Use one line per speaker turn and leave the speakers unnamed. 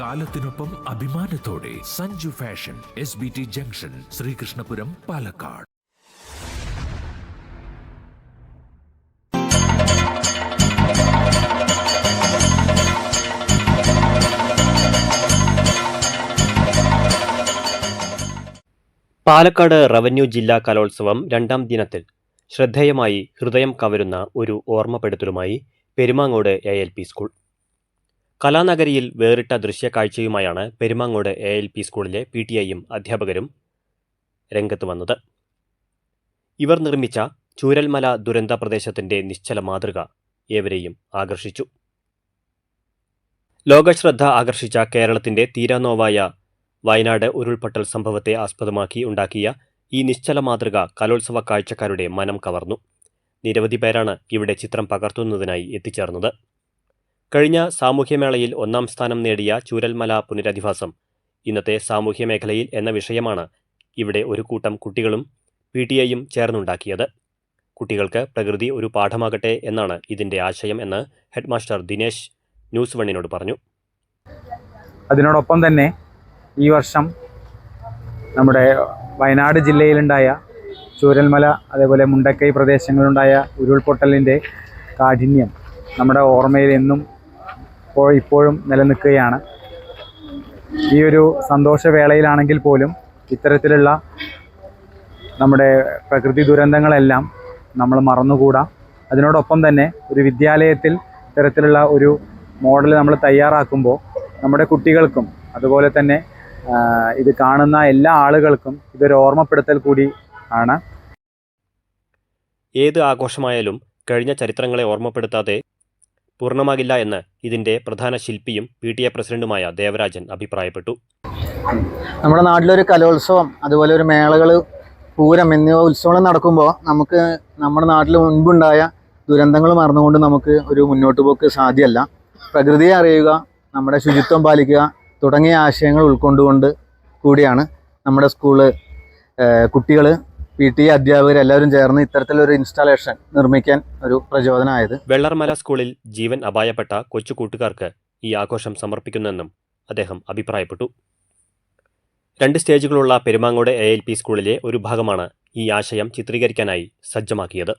കാലത്തിനൊപ്പം അഭിമാനത്തോടെ Sanju fashion S B T junction Sreekrishnapuram Palakkad.
Palakkad revenue ജില്ലാ കലോത്സവം രണ്ടാം ദിനത്തിൽ ശ്രദ്ധേയമായി ഹൃദയം കവരുന്ന ഒരു ഓർമ്മപ്പെടുത്തലുമായി Perumangode A L P school കലാനഗരിയിൽ വേറിട്ട ദൃശ്യക്കാഴ്ചയുമായാണ് പെരുമാങ്ങോട് എ എൽ പി സ്കൂളിലെ പി ടി ഐയും അധ്യാപകരും രംഗത്ത് വന്നത്. ഇവർ നിർമ്മിച്ച ചൂരൽമല ദുരന്ത പ്രദേശത്തിന്റെ നിശ്ചല മാതൃക ഏവരെയും ആകർഷിച്ചു. ലോകശ്രദ്ധ ആകർഷിച്ച കേരളത്തിന്റെ തീരാനോവായ വയനാട് ഉരുൾപൊട്ടൽ സംഭവത്തെ ആസ്പദമാക്കി ഉണ്ടാക്കിയ ഈ നിശ്ചല മാതൃക കലോത്സവ കാഴ്ചക്കാരുടെ മനം കവർന്നു. നിരവധി പേരാണ് ഇവിടെ ചിത്രം പകർത്തുന്നതിനായി എത്തിച്ചേർന്നത്. കഴിഞ്ഞ സാമൂഹ്യമേളയിൽ ഒന്നാം സ്ഥാനം നേടിയ ചൂരൽമല പുനരധിവാസം. ഇന്നത്തെ സാമൂഹ്യമേഖലയിൽ എന്ന വിഷയമാണ് ഇവിടെ ഒരു കൂട്ടം കുട്ടികളും പി ടി ഐയും ചേർന്നുണ്ടാക്കിയത്. കുട്ടികൾക്ക് പ്രകൃതി ഒരു പാഠമാകട്ടെ എന്നാണ് ഇതിന്റെ ആശയം എന്ന് ഹെഡ്മാസ്റ്റർ ദിനേശ് ന്യൂസ് വണ്ണിനോട് പറഞ്ഞു.
അതിനോടൊപ്പം തന്നെ ഈ വർഷം നമ്മുടെ വയനാട് ജില്ലയിലുണ്ടായ ചൂരൽമല അതേപോലെ മുണ്ടക്കൈ പ്രദേശങ്ങളിലുണ്ടായ ഉരുൾപൊട്ടലിന്റെ കാഠിന്യം നമ്മുടെ ഓർമ്മയിൽ എന്നും ഇപ്പോൾ ഇപ്പോഴും നിലനിൽക്കുകയാണ്. ഈ ഒരു സന്തോഷവേളയിലാണെങ്കിൽ പോലും ഇത്തരത്തിലുള്ള നമ്മുടെ പ്രകൃതി ദുരന്തങ്ങളെല്ലാം നമ്മൾ മറന്നുകൂടാ. അതിനോടൊപ്പം തന്നെ ഒരു വിദ്യാലയത്തിൽ ഇത്തരത്തിലുള്ള ഒരു മോഡൽ നമ്മൾ തയ്യാറാക്കുമ്പോൾ നമ്മുടെ കുട്ടികൾക്കും അതുപോലെ തന്നെ ഇത് കാണുന്ന എല്ലാ ആളുകൾക്കും ഇതൊരു ഓർമ്മപ്പെടുത്തൽ കൂടി ആണ്.
ഏത് ആഘോഷമായാലും കഴിഞ്ഞ ചരിത്രങ്ങളെ ഓർമ്മപ്പെടുത്താതെ പൂർണമാകില്ല എന്ന് ഇതിന്റെ പ്രധാന ശില്പിയും പി ടി എ പ്രസിഡന്റുമായ ദേവരാജൻ അഭിപ്രായപ്പെട്ടു.
നമ്മുടെ നാട്ടിലൊരു കലോത്സവം അതുപോലെ ഒരു മേളകൾ പൂരം എന്നിവ ഉത്സവങ്ങൾ നടക്കുമ്പോൾ നമുക്ക് നമ്മുടെ നാട്ടിൽ മുൻപുണ്ടായ ദുരന്തങ്ങൾ മറന്നുകൊണ്ട് നമുക്ക് ഒരു മുന്നോട്ട് പോക്ക് സാധ്യമല്ല. പ്രകൃതിയെ അറിയുക നമ്മുടെ ശുചിത്വം പാലിക്കുക തുടങ്ങിയ ആശയങ്ങൾ ഉൾക്കൊണ്ടുകൊണ്ട് കൂടിയാണ് നമ്മുടെ സ്കൂൾ കുട്ടികൾ പി ടി അധ്യാപകർ എല്ലാവരും ചേർന്ന് ഇത്തരത്തിലൊരു ഇൻസ്റ്റാളേഷൻ നിർമ്മിക്കാൻ ഒരു പ്രചോദനമായത്.
വെള്ളർമല സ്കൂളിൽ ജീവൻ അപായപ്പെട്ട കൊച്ചു കൂട്ടുകാർക്ക് ഈ ആഘോഷം സമർപ്പിക്കുന്നെന്നും അദ്ദേഹം അഭിപ്രായപ്പെട്ടു. രണ്ട് സ്റ്റേജുകളുള്ള പെരുമാങ്ങോട് എ എൽ പി സ്കൂളിലെ ഒരു ഭാഗമാണ് ഈ ആശയം ചിത്രീകരിക്കാനായി സജ്ജമാക്കിയത്.